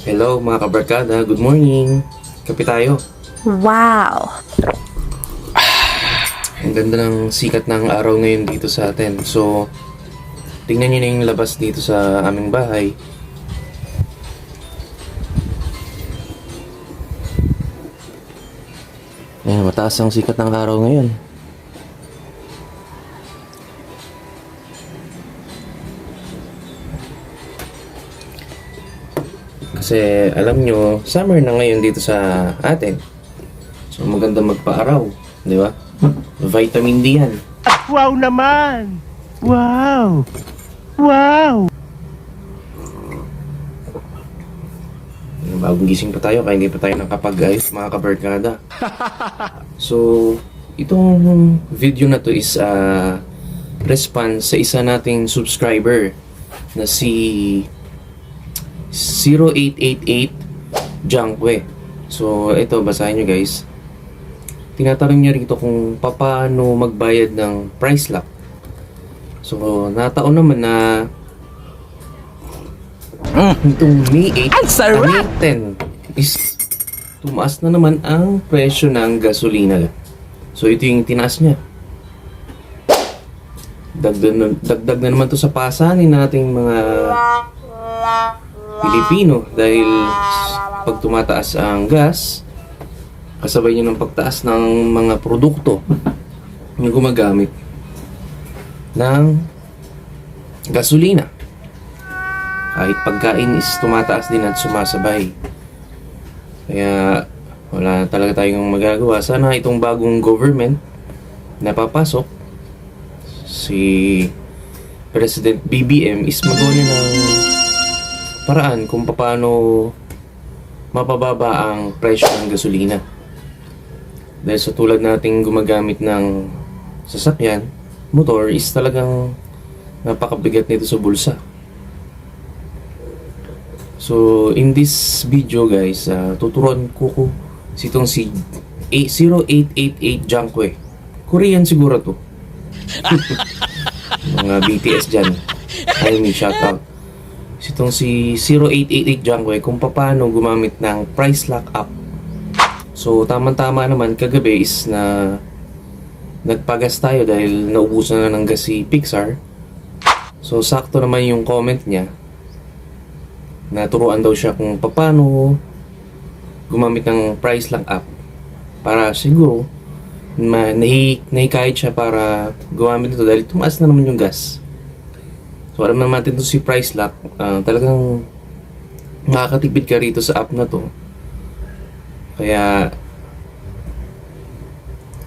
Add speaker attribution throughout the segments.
Speaker 1: Hello mga kabarkada, good morning. Kape tayo.
Speaker 2: Wow.
Speaker 1: Ang ganda ng sikat ng araw ngayon dito sa atin. So, tingnan nyo na yung labas dito sa aming bahay. Ayan, mataas ang sikat ng araw ngayon. Kasi alam nyo, summer na ngayon dito sa atin. So maganda magpa-araw, di ba? Vitamin D yan.
Speaker 3: Wow naman! Wow! Wow!
Speaker 1: Bagong gising pa tayo kaya hindi pa tayo nakapag-ayos mga kabarkada. So, itong video na to is uh, response sa isa nating subscriber na si 0888 Junkwe. So, ito, basahin nyo guys. Tinatanong niya rito kung paano magbayad ng price lock. So, nataon naman na itong May 8
Speaker 3: Ang sarap!
Speaker 1: May 10 is tumaas na naman ang presyo ng gasolina. So, ito yung tinaas niya. Dagdag na, dagdag na naman to sa pasanin nating mga Pilipino dahil pag tumataas ang gas, kasabay niyo ng pagtaas ng mga produkto yung gumagamit ng gasolina. Kahit pagkain is tumataas din at sumasabay. Kaya wala na talaga tayong magagawa. Sana itong bagong government na papasok, si President BBM is magawa niya ng paraan kung paano mapababa ang presyo ng gasolina. Dahil sa tulad nating gumagamit ng sasakyan, motor is talagang napakabigat nito sa bulsa. So, in this video guys, uh, tuturuan ko ko si itong si 0888 Junkwe. Korean siguro to. Mga BTS dyan. I mean, shout out. Itong si 0888 Junkwe kung paano gumamit ng price lock up. So, tama-tama naman kagabi is na nagpagas tayo dahil naubusan na ng gas si Pixar. So, sakto naman yung comment niya naturuan daw siya kung paano gumamit ng price lock up para siguro ma nahi, nahikayat siya para gumamit nito dahil tumaas na naman yung gas. So alam naman natin to si price lock, ah, talagang makakatipid ka rito sa app na to. Kaya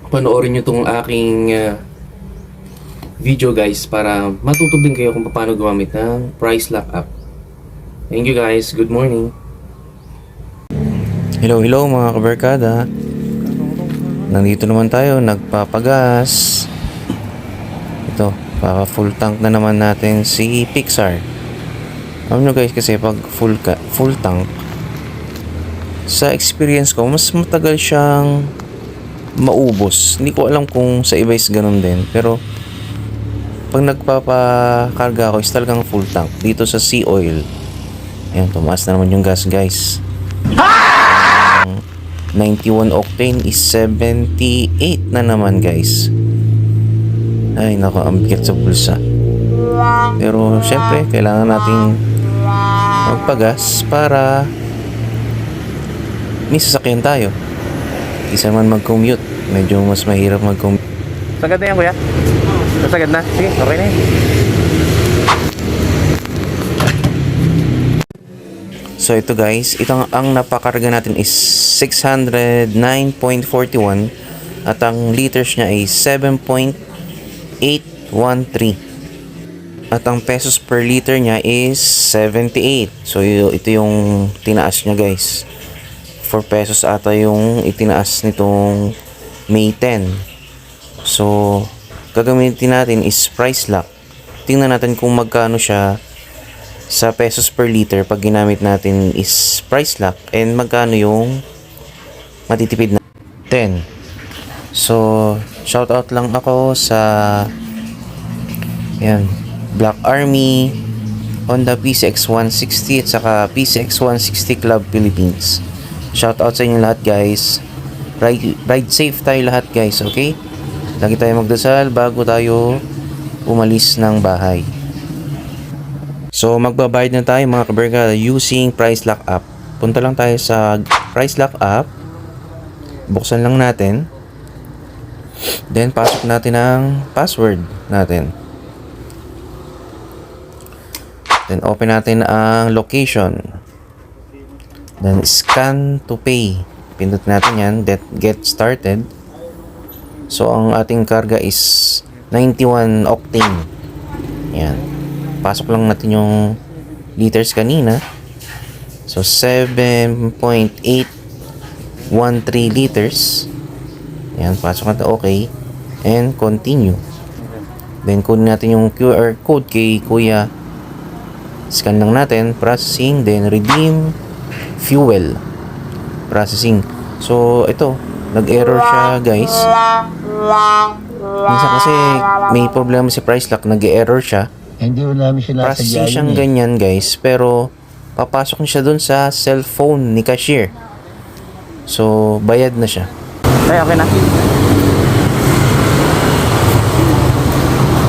Speaker 1: panoorin nyo tong aking ah, video guys para matuto din kayo kung paano gumamit ng price lock up. Thank you guys. Good morning. Hello, hello mga kabarkada. Nandito naman tayo, nagpapagas. Ito, baka full tank na naman natin si Pixar. Alam nyo guys kasi pag full, ka, full tank, sa experience ko, mas matagal siyang maubos. Hindi ko alam kung sa iba is ganun din. Pero, pag nagpapakarga ako is talagang full tank. Dito sa Sea Oil, Ayan, tumaas na naman yung gas, guys. Ang 91 octane is 78 na naman, guys. Ay, nako, ang bigat sa bulsa. Pero, syempre, kailangan nating magpagas para may sasakyan tayo. Isa man mag-commute. Medyo mas mahirap mag-commute. Sagad na yan, kuya? Sagad na? Sige, okay na yan. So ito guys, itong ang napakarga natin is 609.41 at ang liters niya ay 7.813. At ang pesos per liter niya is 78. So ito yung tinaas niya guys. 4 pesos ata yung itinaas nitong May 10. So gagamitin natin is price lock. Tingnan natin kung magkano siya sa pesos per liter pag ginamit natin is price lock and magkano yung matitipid na 10 so shout out lang ako sa yan Black Army Honda PCX 160 at saka PCX 160 Club Philippines. Shout out sa inyo lahat guys. Ride, ride safe tayo lahat guys, okay? Lagi tayo magdasal bago tayo umalis ng bahay. So magbabayad na tayo mga kaberga using Price Lock app. Punta lang tayo sa Price Lock app. Buksan lang natin. Then pasok natin ang password natin. Then open natin ang location. Then scan to pay. Pindot natin yan. That get started. So ang ating karga is 91 octane. Yan. Pasok lang natin yung liters kanina. So 7.813 liters. Yan, pasok natin okay. And continue. Then kunin natin yung QR code kay Kuya scan lang natin, processing, then redeem fuel. Processing. So, ito, nag-error siya, guys. Minsan kasi may problema si price lock, nag-error siya.
Speaker 4: Hindi namin sinasadya
Speaker 1: Processing siyang
Speaker 4: eh.
Speaker 1: ganyan, guys, pero papasok niya siya dun sa cellphone ni cashier. So, bayad na siya.
Speaker 2: Ay, okay na.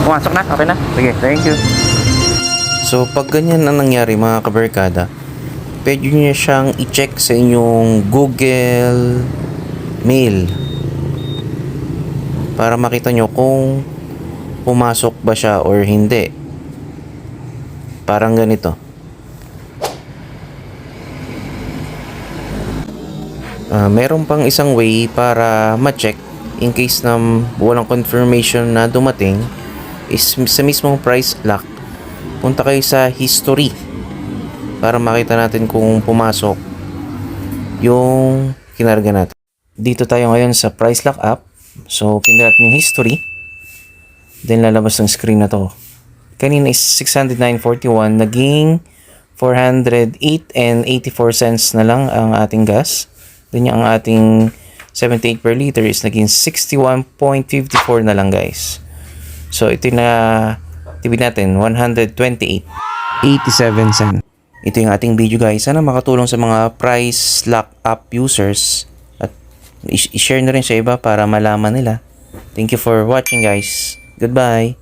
Speaker 2: Pumasok na, okay na. Sige, thank you.
Speaker 1: So, pag ganyan ang nangyari mga kabarkada, pwede nyo siyang i-check sa inyong Google Mail para makita nyo kung pumasok ba siya or hindi. Parang ganito. Ah, meron pang isang way para ma-check in case na walang confirmation na dumating is sa mismong price lock punta kayo sa history para makita natin kung pumasok yung kinarga natin. Dito tayo ngayon sa price lock app. So, pindutin yung history. Then, lalabas ng screen na to. Kanina is 609.41. Naging 408 and 84 cents na lang ang ating gas. Then, yung ating 78 per liter is naging 61.54 na lang guys. So, ito na TV natin, 128. 87 cent. Ito yung ating video guys. Sana makatulong sa mga price lock up users at i-share na rin sa iba para malaman nila. Thank you for watching guys. Goodbye.